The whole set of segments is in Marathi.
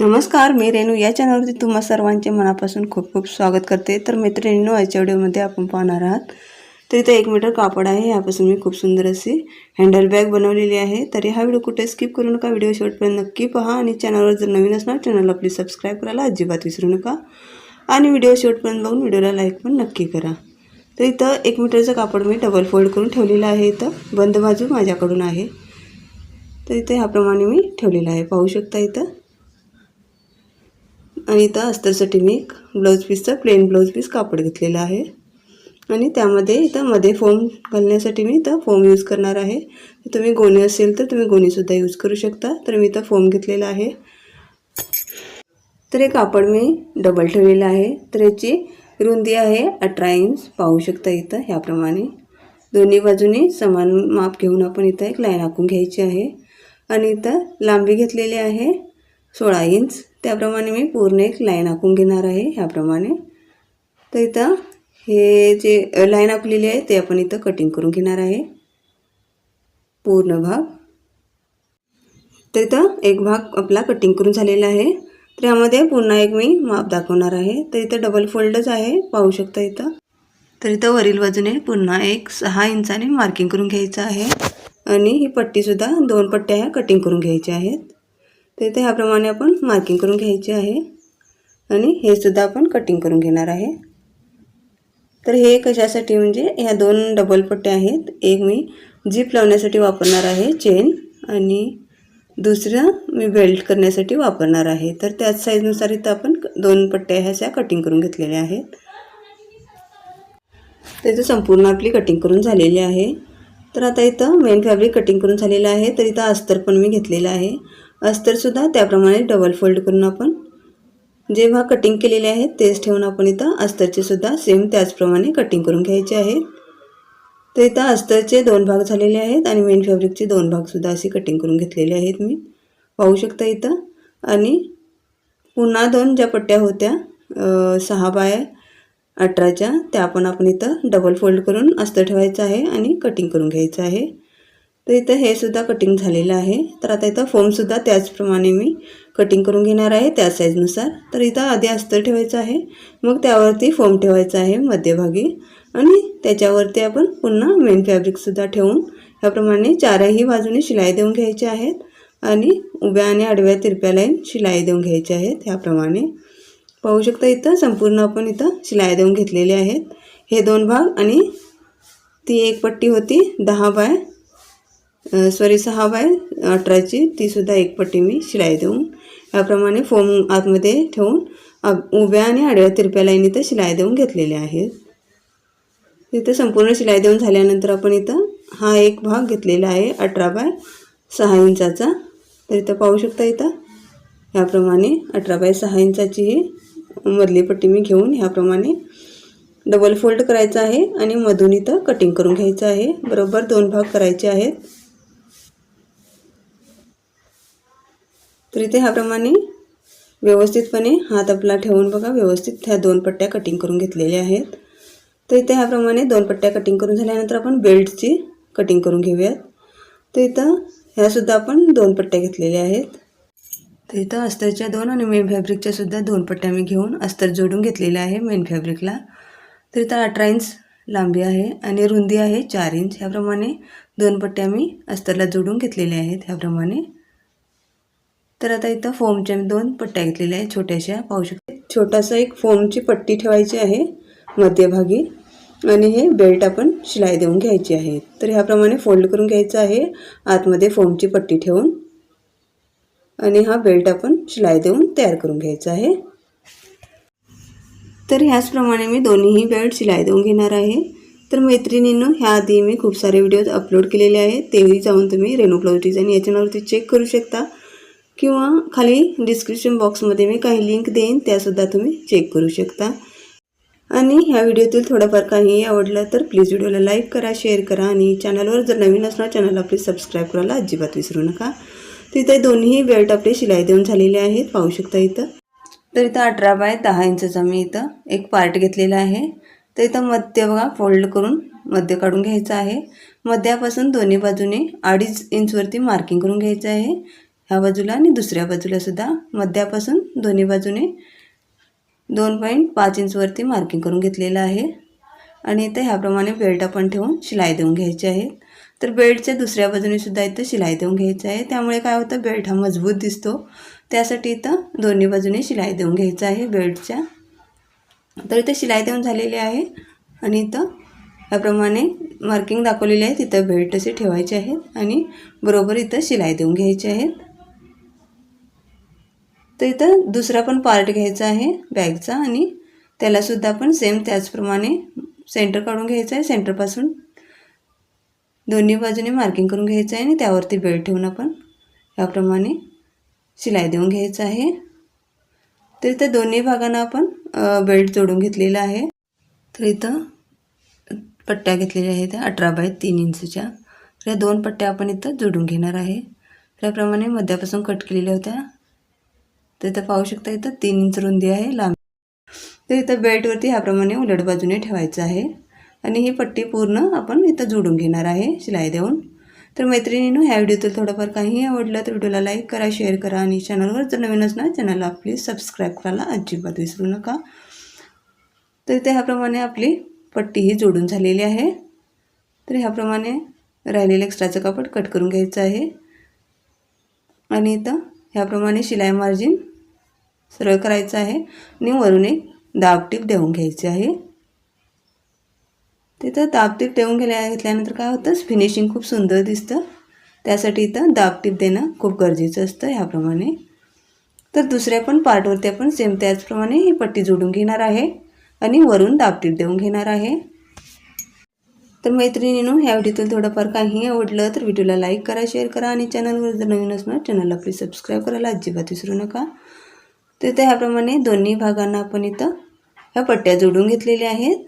नमस्कार मी रेणू. या चॅनलवरती तुम्हा सर्वांचे मनापासून खूप खूप स्वागत करते. तर मैत्रिणीनो आजच्या व्हिडिओमध्ये आपण पाहणार आहात तर इथं एक मीटर कापड आहे. यापासून मी खूप सुंदर अशी हँडल बॅग बनवलेली आहे. तर हा व्हिडिओ कुठे स्किप करू नका. व्हिडिओ शेवटपर्यंत नक्की पहा. आणि चॅनलवर जर नवीन असणार चॅनलला प्लीज सबस्क्राईब करायला अजिबात विसरू नका. आणि व्हिडिओ शेवटपर्यंत बघून व्हिडिओला लाईक पण नक्की करा. तर इथं एक मीटरचं कापड मी डबल फोल्ड करून ठेवलेलं आहे. इथं बंद बाजू माझ्याकडून आहे. तर इथे ह्याप्रमाणे मी ठेवलेलं आहे. पाहू शकता इथं. आणि इथं अस्तरसाठी मी एक ब्लाऊज पीसचं प्लेन ब्लाऊज पीस कापड घेतलेलं आहे. आणि त्यामध्ये इथं मध्ये फोम घालण्यासाठी मी इथं फोम यूज करणार आहे. तुम्ही गोणी असेल तर तुम्ही गोणीसुद्धा यूज करू शकता. तर मी इथं फोम घेतलेला आहे. तर हे कापड मी डबल ठेवलेलं आहे. तर याची रुंदी आहे अठरा इंच पाहू शकता इथं ह्याप्रमाणे. दोन्ही बाजूने समान माप घेऊन आपण इथं एक लाईन आखून घ्यायची आहे. आणि इथं लांबी घेतलेली आहे सोळा इंच त्याप्रमाणे मी पूर्ण एक लाईन आखून घेणार आहे ह्याप्रमाणे. तर इथं हे जे लाईन आखलेली आहे ते आपण इथं कटिंग करून घेणार आहे. पूर्ण भाग. तर इथं एक भाग आपला कटिंग करून झालेला आहे. तर यामध्ये पुन्हा एक मी माप दाखवणार आहे. तर इथं डबल फोल्डच आहे पाहू शकता इथं. तर इथं वरील बाजूने पुन्हा एक सहा इंचाने मार्किंग करून घ्यायचं आहे. आणि ही पट्टीसुद्धा दोन पट्ट्या ह्या कटिंग करून घ्यायच्या आहेत. तर इथे ह्याप्रमाणे आपण मार्किंग करून घ्यायची आहे. आणि हे सुद्धा आपण कटिंग करून घेणार आहे. तर हे कशासाठी म्हणजे ह्या दोन डबल पट्ट्या आहेत. एक मी जीप लावण्यासाठी वापरणार आहे चेन आणि दुसरं मी बेल्ट करण्यासाठी वापरणार आहे. तर त्याच साईजनुसार इथं आपण दोन पट्ट्या ह्याच्या कटिंग करून घेतलेल्या आहेत. त्याचं संपूर्ण आपली कटिंग करून झालेली आहे. तर आता इथं मेन फॅब्रिक कटिंग करून झालेलं आहे. तर इथं अस्तर पण मी घेतलेलं आहे. अस्तरसुद्धा त्याप्रमाणे डबल फोल्ड करून आपण जे भाग कटिंग केलेले आहेत तेच ठेवून आपण इथं अस्तरचे सुद्धा सेम त्याचप्रमाणे कटिंग करून घ्यायचे आहे तर इथं अस्तरचे दोन भाग झालेले आहेत आणि मेन फॅब्रिकचे दोन भागसुद्धा असे कटिंग करून घेतलेले आहेत मी. पाहू शकता इथं. आणि पुन्हा दोन ज्या पट्ट्या होत्या सहा बाय अठराच्या त्या पण आपण इथं डबल फोल्ड करून अस्तर ठेवायचं आहे आणि कटिंग करून घ्यायचं आहे. तर इथं हे सुद्धा कटिंग झालेलं आहे. तर आता इथं फोमसुद्धा त्याचप्रमाणे मी कटिंग करून घेणार आहे त्या साईजनुसार तर इथं आधी अस्तर ठेवायचं आहे मग त्यावरती फोम ठेवायचा आहे मध्यभागी. आणि त्याच्यावरती आपण पुन्हा मेन फॅब्रिकसुद्धा ठेवून ह्याप्रमाणे चारही बाजूने शिलाई देऊन घ्यायचे आहेत. आणि उभ्या आणि आडव्या तिरप्या लाईन शिलाई देऊन घ्यायचे आहेत ह्याप्रमाणे. पाहू शकता इथं संपूर्ण आपण इथं शिलाई देऊन घेतलेले आहेत. हे दोन भाग आणि ती एक पट्टी होती दहा बाय सॉरी सहा बाय अठराची तीसुद्धा एक पट्टी मी शिलाई देऊन याप्रमाणे फोम आतमध्ये ठेवून उभ्या आणि आडव्या तिरप्या लाईन इथं शिलाई देऊन घेतलेले आहेत. इथं संपूर्ण शिलाई देऊन झाल्यानंतर आपण इथं हा एक भाग घेतलेला आहे अठरा बाय सहा इंचाचा. तर इथं पाहू शकता इथं ह्याप्रमाणे अठरा बाय सहा इंचाची ही मधली पट्टी मी घेऊन ह्याप्रमाणे डबल फोल्ड करायचं आहे आणि मधून इथं कटिंग करून घ्यायचं आहे. बरोबर दोन भाग करायचे आहेत. तर इथे ह्याप्रमाणे व्यवस्थितपणे हात आपला ठेवून बघा. व्यवस्थित ह्या दोन पट्ट्या कटिंग करून घेतलेल्या आहेत. तर इथे ह्याप्रमाणे दोन पट्ट्या कटिंग करून झाल्यानंतर आपण बेल्टची कटिंग करून घेऊयात. तर इथं ह्यासुद्धा आपण दोन पट्ट्या घेतलेल्या आहेत. तर इथं अस्तरच्या दोन आणि मेन फॅब्रिकच्या सुद्धा दोन पट्ट्या मी घेऊन अस्तर जोडून घेतलेल्या आहे मेन फॅब्रिकला तर इथं अठरा इंच लांबी आहे आणि रुंदी आहे चार इंच ह्याप्रमाणे दोन पट्ट्या मी अस्तरला जोडून घेतलेल्या आहेत. ह्याप्रमाणे तर आता इथं फोमच्या दोन पट्ट्या घेतलेल्या आहेत छोट्याशा. पाहू शकते. छोटासा एक फोमची पट्टी ठेवायची आहे मध्यभागी आणि हे बेल्ट आपण शिलाई देऊन घ्यायची आहे. तर ह्याप्रमाणे फोल्ड करून घ्यायचं आहे आतमध्ये फोमची पट्टी ठेवून. आणि हा बेल्ट आपण शिलाई देऊन तयार करून घ्यायचा आहे. तर ह्याचप्रमाणे मी दोन्हीही बेल्ट शिलाई देऊन घेणार आहे. तर मैत्रिणींनो ह्याआधी मी खूप सारे व्हिडिओज अपलोड केलेले आहेत. तेही जाऊन तुम्ही रेणू ब्लाऊज डिझाईन या चॅनलवरती चेक करू शकता. किंवा खाली डिस्क्रिप्शन बॉक्समध्ये मी काही लिंक देईन त्यासुद्धा तुम्ही चेक करू शकता. आणि ह्या व्हिडिओतील थोडंफार काही आवडलं तर प्लीज व्हिडिओला लाईक करा शेअर करा आणि चॅनलवर जर नवीन असणार चॅनलला प्लीज सबस्क्राईब करायला अजिबात विसरू नका. तिथे दोन्ही बेल्ट आपले शिलाई देऊन झालेले आहेत पाहू शकता इथं. तर इथं अठरा बाय दहा इंचाचा मी इथं एक पार्ट घेतलेला आहे. तर इथं मध्य बघा फोल्ड करून मध्य काढून घ्यायचं आहे. मध्यापासून दोन्ही बाजूने अडीच इंचवरती मार्किंग करून घ्यायचं आहे. ह्या बाजूला आणि दुसऱ्या बाजूलासुद्धा मध्यापासून दोन्ही बाजूने दोन पॉईंट पाच इंचवरती मार्किंग करून घेतलेलं आहे. आणि इथं ह्याप्रमाणे बेल्ट आपण ठेवून शिलाई देऊन घ्यायची आहे. तर बेल्टच्या दुसऱ्या बाजूने सुद्धा इथं शिलाई देऊन घ्यायचं आहे. त्यामुळे काय होतं? बेल्ट हा मजबूत दिसतो. त्यासाठी इथं दोन्ही बाजूने शिलाई देऊन घ्यायचं आहे बेल्टच्या तर इथं शिलाई देऊन झालेली आहे. आणि इथं याप्रमाणे मार्किंग दाखवलेली आहे. तिथं बेल्ट असे ठेवायचे आहेत. आणि बरोबर इथं शिलाई देऊन घ्यायचे आहेत. तर इथं दुसरा पण पार्ट घ्यायचा आहे बॅगचा आणि त्यालासुद्धा आपण सेम त्याचप्रमाणे सेंटर काढून घ्यायचं आहे. सेंटरपासून दोन्ही बाजूने मार्किंग करून घ्यायचं आहे आणि त्यावरती बेल्ट ठेवून आपण याप्रमाणे शिलाई देऊन घ्यायचं आहे. तर इथं दोन्ही भागांना आपण बेल्ट जोडून घेतलेला आहे. तर इथं पट्ट्या घेतलेल्या आहेत अठरा बाय तीन इंचच्या. तर या दोन पट्ट्या आपण इथं जोडून घेणार आहे. त्याप्रमाणे मध्यापासून कट केलेल्या होत्या. तर इथं पाहू शकता इथं तीन इंच रुंदी आहे लांब. तर इथं बेल्टवरती ह्याप्रमाणे उलट बाजूने ठेवायचं आहे. आणि ही पट्टी पूर्ण आपण इथं जोडून घेणार आहे शिलाई देऊन. तर मैत्रिणीनं ह्या व्हिडिओतील थोडंफार काहीही आवडलं तर व्हिडिओला लाईक करा शेअर करा आणि चॅनलवर जर नवीन असणार चॅनलला प्लीज सबस्क्राईब करायला अजिबात विसरू नका. तर ते ह्याप्रमाणे आपली पट्टी ही जोडून झालेली आहे. तर ह्याप्रमाणे राहिलेलं एक्स्ट्राचं कापड कट करून घ्यायचं आहे. आणि इथं ह्याप्रमाणे शिलाई मार्जिन सरळ करायचं आहे. आणि वरून एक दाबटीप देऊन घ्यायची आहे. तिथं दाबटीप देऊन गेल्या घेतल्यानंतर काय होतं? फिनिशिंग खूप सुंदर दिसतं. त्यासाठी इथं दाबटीप देणं खूप गरजेचं असतं ह्याप्रमाणे. तर दुसऱ्या पण पार्टवरती आपण सेम त्याचप्रमाणे ही पट्टी जोडून घेणार आहे. आणि वरून दाबटीप देऊन घेणार आहे. तर मैत्रिणीनो ह्या व्हिडिओतील थोडंफार काही आवडलं तर व्हिडिओला लाईक करा शेअर करा. आणि चॅनलवर जर नवीन असणार चॅनलला प्लीज सबस्क्राईब करायला अजिबात विसरू नका. तर त्या ह्याप्रमाणे दोन्ही भागांना आपण इथं ह्या पट्ट्या जोडून घेतलेल्या आहेत.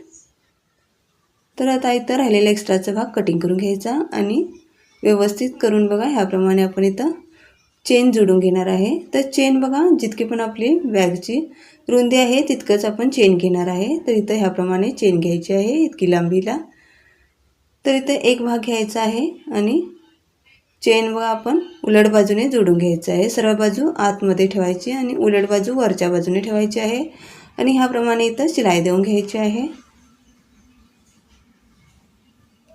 तर आता इथं राहिलेला एक्स्ट्राचा भाग कटिंग करून घ्यायचा आणि व्यवस्थित करून बघा ह्याप्रमाणे आपण इथं चेन जोडून घेणार आहे. तर चेन बघा जितकी पण आपली बॅगची रुंदी आहे तितकंच आपण चेन घेणार आहे. तर इथं ह्याप्रमाणे चेन घ्यायची आहे इतकी लांबीला. तर इथं एक भाग घ्यायचा आहे आणि चेन बघा आपण उलट बाजूने जोडून घ्यायचं आहे. सरळ बाजू आतमध्ये ठेवायची आणि उलट बाजू वरच्या बाजूने ठेवायची आहे. आणि ह्याप्रमाणे इथं शिलाई देऊन घ्यायची आहे.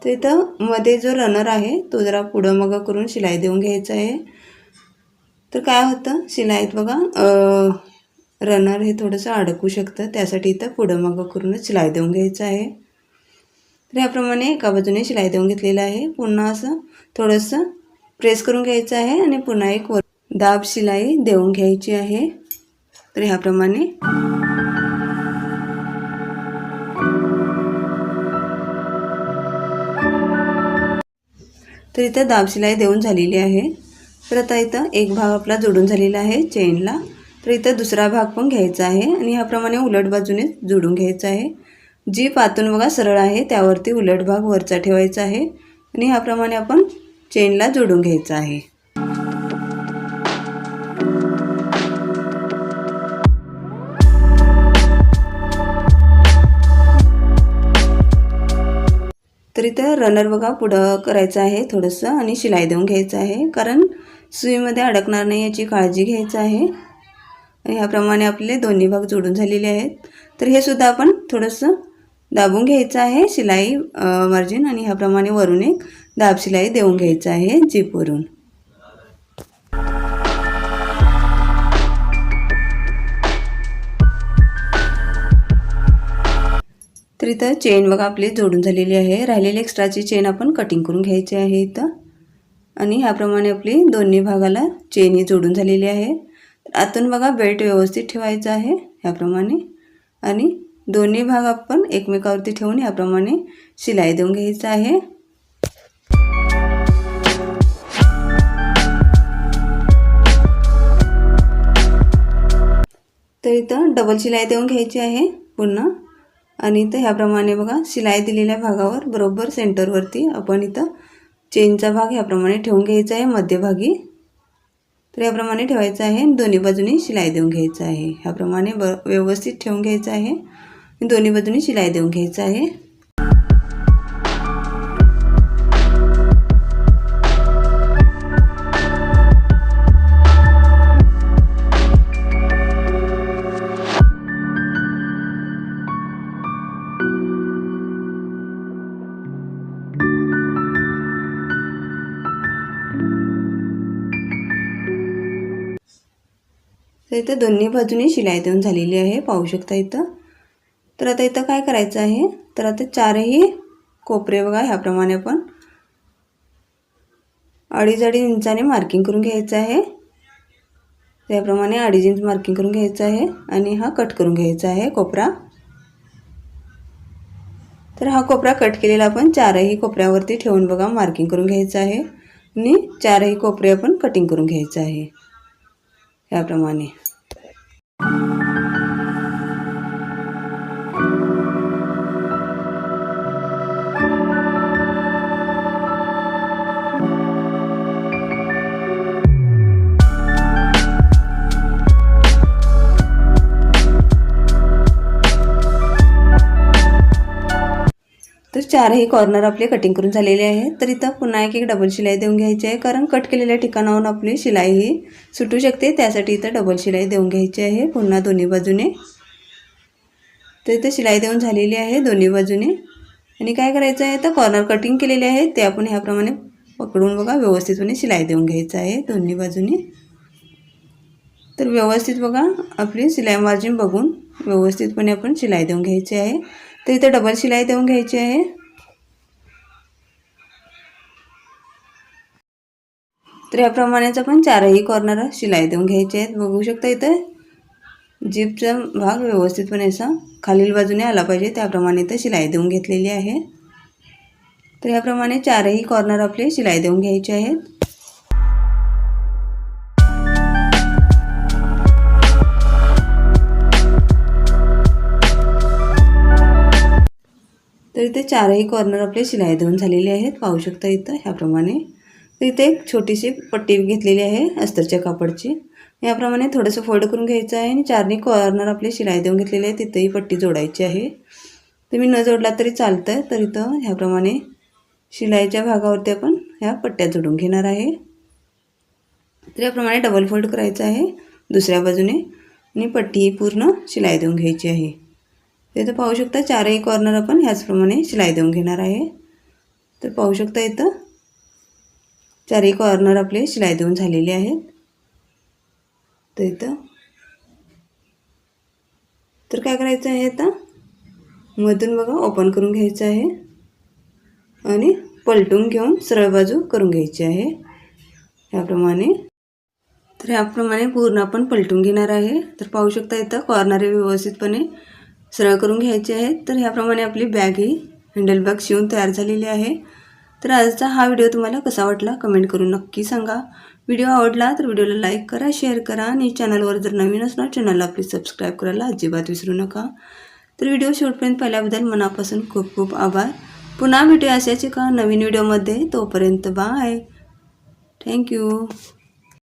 तर इथं मध्ये जो रनर आहे तो जरा पुढं मग करून शिलाई देऊन घ्यायचा आहे. तर काय होतं? शिलाईत बघा रनर हे थोडंसं अडकू शकतं. त्यासाठी इथं पुढं मग करूनच शिलाई देऊन घ्यायचं आहे. तर ह्याप्रमाणे एका बाजूने शिलाई देऊन घेतलेलं आहे. पुन्हा असं थोडंसं प्रेस करून घ्यायचं आहे आणि पुन्हा एक वर दाब शिलाई देऊन घ्यायची आहे. तर ह्याप्रमाणे. तर इथं दाब शिलाई देऊन झालेली आहे. तर आता इथं एक भाग आपला जोडून झालेला आहे चेनला. तर इथं दुसरा भाग पण घ्यायचा आहे आणि ह्याप्रमाणे उलट बाजूने जोडून घ्यायचा आहे. जी पातून बघा सरळ आहे त्यावरती उलट भाग वरचा ठेवायचा आहे. आणि ह्याप्रमाणे आपण चेनला जोडून घ्यायचं आहे. तर इथं रनर बघा पुढं करायचं आहे थोडंसं आणि शिलाई देऊन घ्यायचं आहे. कारण सुईमध्ये अडकणार नाही याची काळजी घ्यायचं आहे. ह्याप्रमाणे आपले दोन्ही भाग जोडून झालेले आहेत. तर हे सुद्धा आपण थोडंसं दाबून घ्यायचं आहे शिलाई मार्जिन आणि ह्याप्रमाणे वरून एक दाब शिलाई देऊन घ्यायचं आहे जीपवरून तर इथं चेन बघा आपली जोडून झालेली आहे. राहिलेली एक्स्ट्राची चेन आपण कटिंग करून घ्यायची आहे इथं. आणि ह्याप्रमाणे आपली दोन्ही भागाला चेन ही जोडून झालेली आहे. आतून बघा बेल्ट व्यवस्थित ठेवायचा आहे ह्याप्रमाणे. आणि दोन्ही भाग आपण एकमेकावरती ठेवून याप्रमाणे शिलाई देऊन घ्यायचं आहे. तर इथं डबल शिलाई देऊन घ्यायची आहे पुन्हा आणि इथं ह्याप्रमाणे बघा शिलाई दिलेल्या भागावर बरोबर सेंटरवरती आपण इथं चेनचा भाग ह्याप्रमाणे ठेवून घ्यायचा आहे मध्यभागी. तर याप्रमाणे ठेवायचं आहे दोन्ही बाजूनी शिलाई देऊन घ्यायचं आहे. ह्याप्रमाणे ब व्यवस्थित ठेवून घ्यायचं आहे. दोन्ही बाजूने शिलाई देऊन घ्यायचं आहे. तर इथं दोन्ही बाजूनी शिलाई देऊन झालेली आहे. पाहू शकता इथं. तर आता इथं काय करायचं आहे? तर आता चारही कोपरे बघा ह्याप्रमाणे आपण अडीच अडीच इंचाने मार्किंग करून घ्यायचं आहे. त्याप्रमाणे अडीच इंच मार्किंग करून घ्यायचं आहे आणि हा कट करून घ्यायचा आहे कोपरा. तर हा कोपरा कट केलेला आपण चारही कोपऱ्यावरती ठेवून बघा मार्किंग करून घ्यायचं आहे आणि चारही कोपरे आपण कटिंग करून घ्यायचं आहे. याप्रमाणे चारही कॉर्नर आपले कटिंग करून झालेले आहे तर इथं पुन्हा एक एक डबल शिलाई देऊन घ्यायची आहे. कारण कट केलेल्या ठिकाणाहून आपली शिलाई ही सुटू शकते. त्यासाठी इथं डबल शिलाई देऊन घ्यायची आहे. पुन्हा दोन्ही बाजूने. तर इथं शिलाई देऊन झालेली आहे दोन्ही बाजूने. आणि काय करायचं आहे? तर कॉर्नर कटिंग केलेले आहे. ते आपण ह्याप्रमाणे पकडून बघा. व्यवस्थितपणे शिलाई देऊन घ्यायचं आहे दोन्ही बाजूने. तर व्यवस्थित बघा. आपली शिलाई मार्जिन बघून व्यवस्थितपणे आपण शिलाई देऊन घ्यायची आहे. तर इथं डबल शिलाई देऊन घ्यायची आहे. तर याप्रमाणेच आपण चारही कॉर्नर शिलाई देऊन घ्यायचे आहेत. बघू शकता इथं जीपचा भाग व्यवस्थितपणे असा खालील बाजूने आला पाहिजे. त्याप्रमाणे इथं शिलाई देऊन घेतलेली आहे. तर याप्रमाणे चारही कॉर्नर आपले शिलाई देऊन घ्यायचे आहेत. तर इथे चारही कॉर्नर आपले शिलाई देऊन झालेले आहेत. पाहू शकता इथं ह्याप्रमाणे. इथे एक छोटीशी पट्टी घेतलेली आहे अस्तरच्या कापडची. याप्रमाणे थोडंसं फोल्ड करून घ्यायचं आहे आणि चारने कॉर्नर आपले शिलाई देऊन घेतलेले आहे तिथंही पट्टी जोडायची आहे. तुम्ही न जोडला तरी चालतं आहे तर इथं ह्याप्रमाणे शिलाईच्या भागावरती आपण ह्या पट्ट्या जोडून घेणार आहे. तर याप्रमाणे डबल फोल्ड करायचं आहे दुसऱ्या बाजूने आणि पट्टी ही पूर्ण शिलाई देऊन घ्यायची आहे. इथं पाहू शकता चारही कॉर्नर आपण ह्याचप्रमाणे शिलाई देऊन घेणार आहे. तर पाहू शकता इथं चारही कॉर्नर आपले शिलाई देऊन झालेले आहेत. तर इथं. तर काय करायचं आहे आता? मधून बघा ओपन करून घ्यायचं आहे. आणि पलटून घेऊन सरळ बाजू करून घ्यायची आहे. ह्याप्रमाणे. तर ह्याप्रमाणे पूर्ण आपण पलटून घेणार आहे. तर पाहू शकता इथं कॉर्नर व्यवस्थितपणे सरळ करून घ्यायचे आहेत. तर ह्याप्रमाणे आपली बॅग ही हँडल बॅग शिवून तयार झालेली आहे. तर आजचा हा व्हिडिओ तुम्हाला कसा वाटला कमेंट करून नक्की सांगा. व्हिडिओ आवडला तर व्हिडिओला लाईक करा शेअर करा आणि चॅनलवर जर नवीन असणार चॅनलला प्लीज सबस्क्राईब करायला अजिबात विसरू नका. तर व्हिडिओ शेवटपर्यंत पाहिल्याबद्दल मनापासून खूप खूप आभार. पुन्हा भेटूया अशाच एका नवीन व्हिडिओमध्ये. तोपर्यंत बाय थँक्यू